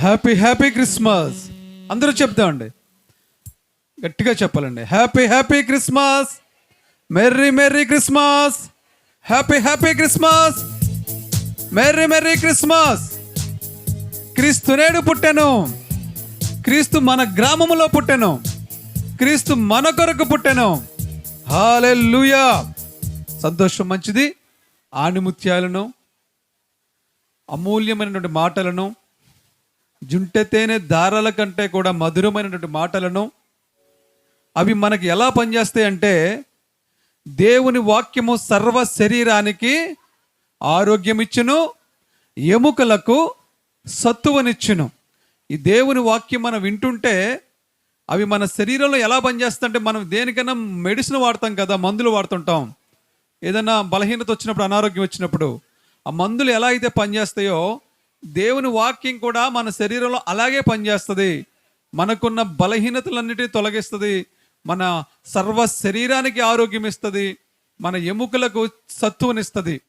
Happy happy Christmas అందరూ చెప్తామండి గట్టిగా చెప్పాలండి. Happy happy Christmas merry merry Christmas happy happy Christmas merry merry Christmas క్రీస్తు నేడు పుట్టాను. క్రీస్తు మన గ్రామంలో పుట్టాను. క్రీస్తు మన కొరకు పుట్టాను. హాలే లూయా సంతోషం మంచిది. ఆణిముత్యాలను అమూల్యమైనటువంటి మాటలను జుంటె తేనె దారాల కంటే కూడా మధురమైనటువంటి మాటలను అవి మనకి ఎలా పనిచేస్తాయి అంటే దేవుని వాక్యము సర్వ శరీరానికి ఆరోగ్యం ఇచ్చును ఎముకలకు సత్తువనిచ్చును. ఈ దేవుని వాక్యం మనం వింటుంటే అవి మన శరీరంలో ఎలా పనిచేస్తుంటే మనం దేనికైనా మెడిసిన్ వాడతాం కదా మందులు వాడుతుంటాం. ఏదైనా బలహీనత వచ్చినప్పుడు అనారోగ్యం వచ్చినప్పుడు ఆ మందులు ఎలా అయితే పనిచేస్తాయో దేవుని వాక్యం కూడా మన శరీరంలో అలాగే పనిచేస్తుంది. మనకున్న బలహీనతలన్నిటిని తొలగిస్తుంది. మన సర్వ శరీరానికి ఆరోగ్యం ఇస్తుంది మన ఎముకలకు సత్తువనిస్తుంది.